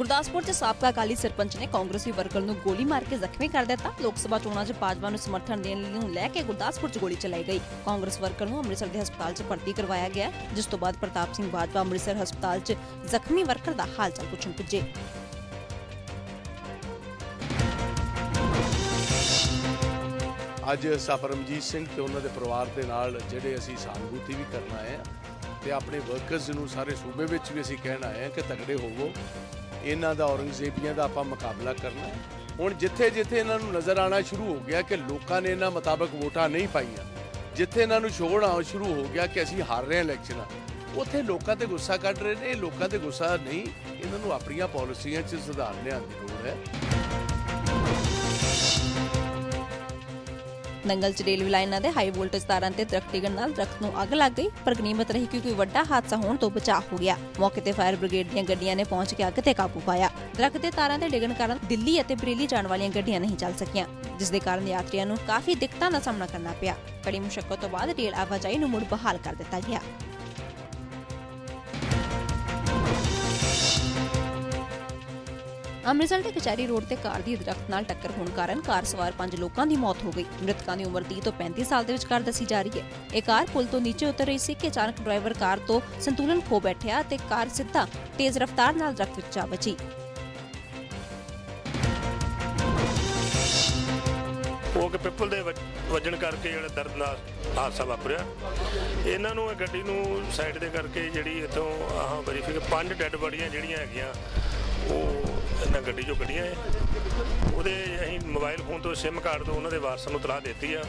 ਗੁਰਦਾਸਪੁਰ 'ਚ ਸਾਬਕਾ ਅਕਾਲੀ ਸਰਪੰਚ ਨੇ ਕਾਂਗਰਸੀ ਵਰਕਰ ਨੂੰ ਗੋਲੀ ਮਾਰ ਕੇ ਜ਼ਖਮੀ ਕਰ ਦਿੱਤਾ। ਲੋਕ ਸਭਾ ਚੋਣਾਂ 'ਚ ਭਾਜਪਾ ਨੂੰ ਸਮਰਥਨ ਦੇਣ ਲਈ ਨੂੰ ਲੈ ਕੇ ਗੁਰਦਾਸਪੁਰ 'ਚ ਗੋਲੀ ਚਲਾਈ ਗਈ। ਕਾਂਗਰਸ ਵਰਕਰ ਨੂੰ ਅੰਮ੍ਰਿਤਸਰ ਦੇ ਹਸਪਤਾਲ 'ਚ ਭਰਤੀ ਕਰਵਾਇਆ ਗਿਆ, ਜਿਸ ਤੋਂ ਬਾਅਦ ਪ੍ਰਤਾਪ ਸਿੰਘ ਬਾਜਵਾ ਅੰਮ੍ਰਿਤਸਰ ਹਸਪਤਾਲ 'ਚ ਜ਼ਖਮੀ ਵਰਕਰ ਦਾ ਹਾਲ ਚਾਲ ਪੁੱਛਣ ਪੁੱਜੇ। ਅੱਜ ਸਫਰਮਜੀਤ ਸਿੰਘ ਤੇ ਉਹਨਾਂ ਦੇ ਪਰਿਵਾਰ ਦੇ ਨਾਲ ਜਿਹੜੇ ਅਸੀਂ ਸਾਨਭੂਤੀ ਵੀ ਕਰਨ ਆਏ ਆ ਤੇ ਆਪਣੇ ਵਰਕਰਸ ਨੂੰ ਸਾਰੇ ਸੂਬੇ ਵਿੱਚ ਵੀ ਅਸੀਂ ਕਹਿਣ ਆਏ ਆ ਕਿ ਤਗੜੇ ਹੋਵੋ। ਇਹਨਾਂ ਦਾ ਔਰੰਗਜ਼ੇਬੀਆਂ ਦਾ ਆਪਾਂ ਮੁਕਾਬਲਾ ਕਰਨਾ ਹੁਣ ਜਿੱਥੇ ਜਿੱਥੇ ਇਹਨਾਂ ਨੂੰ ਨਜ਼ਰ ਆਣਾ ਸ਼ੁਰੂ ਹੋ ਗਿਆ ਕਿ ਲੋਕਾਂ ਨੇ ਇਹਨਾਂ ਮੁਤਾਬਕ ਵੋਟਾਂ ਨਹੀਂ ਪਾਈਆਂ, ਜਿੱਥੇ ਇਹਨਾਂ ਨੂੰ ਸ਼ੋੜ ਆਉਣਾ ਸ਼ੁਰੂ ਹੋ ਗਿਆ ਕਿ ਅਸੀਂ ਹਾਰ ਰਹੇ ਹਾਂ ਇਲੈਕਸ਼ਨਾਂ, ਉੱਥੇ ਲੋਕਾਂ ਤੇ ਗੁੱਸਾ ਕੱਢ ਰਹੇ ਨੇ ਇਹ ਲੋਕਾਂ ਤੇ ਗੁੱਸਾ ਨਹੀਂ, ਇਹਨਾਂ ਨੂੰ ਆਪਣੀਆਂ ਪਾਲਿਸੀਆਂ 'ਚ ਸੁਧਾਰ ਲਿਆਉਣ ਦੀ ਲੋੜ ਹੈ। ਨੰਗਲ 'ਚ ਰੇਲਵੇ ਲਾਈਨਾਂ ਦੇ ਹਾਈ ਵੋਲਟੇਜ ਤਾਰਾਂ ਤੇ ਦਰਖਤ ਡਿੱਗਣ ਨਾਲ ਦਰਖਤ ਨੂੰ ਅੱਗ ਲੱਗ ਗਈ, ਪਰ ਗਨੀਮਤ ਰਹੀ ਕਿ ਕੋਈ ਵੱਡਾ ਹਾਦਸਾ ਹੋਣ ਤੋਂ ਬਚਾਅ ਹੋ ਗਿਆ। ਮੌਕੇ ਤੇ ਫਾਇਰ ਬ੍ਰਿਗੇਡ ਦੀਆਂ ਗੱਡੀਆਂ ਨੇ ਪਹੁੰਚ ਕੇ ਅੱਗ ਤੇ ਕਾਬੂ ਪਾਇਆ। ਦਰਖਤ ਦੇ ਤਾਰਾਂ ਤੇ ਡਿੱਗਣ ਕਾਰਨ ਦਿੱਲੀ ਅਤੇ ਬਰੇਲੀ ਜਾਣ ਵਾਲੀਆਂ ਗੱਡੀਆਂ ਨਹੀਂ ਚੱਲ ਸਕੀਆਂ, ਜਿਸ ਦੇ ਕਾਰਨ ਯਾਤਰੀਆਂ ਨੂੰ ਕਾਫੀ ਦਿੱਕਤਾਂ ਦਾ ਸਾਹਮਣਾ ਕਰਨਾ ਪਿਆ। ਕੜੀ ਮੁਸ਼ਕਲ ਤੋਂ ਬਾਅਦ ਰੇਲ ਆਵਾਜਾਈ ਨੂੰ ਮੁੜ ਬਹਾਲ ਕਰ ਦਿੱਤਾ ਗਿਆ। ਅੰਮ੍ਰਿਤਸਰ ਦੇ ਕਚਹਿਰੀ ਰੋਡ ਤੇ ਕਾਰ ਦੀ ਦਰਖਤ ਨਾਲ ਟੱਕਰ ਹੋਣ ਕਾਰਨ ਕਾਰ ਸਵਾਰ ਪੰਜ ਲੋਕਾਂ ਦੀ ਮੌਤ ਹੋ ਗਈ। ਮ੍ਰਿਤਕਾਂ ਦੀ ਉਮਰ 30 ਤੋਂ 35 ਸਾਲ ਦੇ ਵਿਚਕਾਰ ਦੱਸੀ ਜਾ ਰਹੀ ਹੈ। ਇਹ ਕਾਰ ਪੁਲ ਤੋਂ ਨੀਚੇ ਉਤਰ ਰਹੀ ਸੀ ਕਿ ਅਚਾਨਕ ਡਰਾਈਵਰ ਕਾਰ ਤੋਂ ਸੰਤੁਲਨ ਖੋ ਬੈਠਿਆ ਤੇ ਕਾਰ ਸਿੱਧਾ ਤੇਜ਼ ਰਫ਼ਤਾਰ ਨਾਲ ਦਰਖਤ ਵਿੱਚ ਜਾ ਵੱਜੀ। ਉਹ ਪਿੱਪਲ ਦੇ ਵੱਜ- ਵੱਜਣ ਕਰਕੇ ਜਿਹੜਾ ਦਰਦਨਾਕ ਹਾਦਸਾ ਵਾਪਰਿਆ। ਇਹਨਾਂ ਨੂੰ ਇਹ ਗੱਡੀ ਨੂੰ ਸਾਈਡ ਦੇ ਕਰਕੇ ਜਿਹੜੀ ਇਥੋਂ ਆਹ ਵੈਰੀਫਿਕ ਪੰਜ ਡੈੱਡ ਬੋਡੀਆਂ ਜਿਹੜੀਆਂ ਹੈਗੀਆਂ, ਉਹ ਇਹਨਾਂ ਗੱਡੀ ਚੋਂ ਕੱਢੀਆਂ ਹੈ ਉਹਦੇ ਅਸੀਂ ਮੋਬਾਈਲ ਫੋਨ ਤੋਂ ਸਿਮ ਕਾਰਡ ਤੋਂ ਉਹਨਾਂ ਦੇ ਵਾਰਸਾਂ ਨੂੰ ਤਲਾਹ ਦਿੱਤੀ ਆ।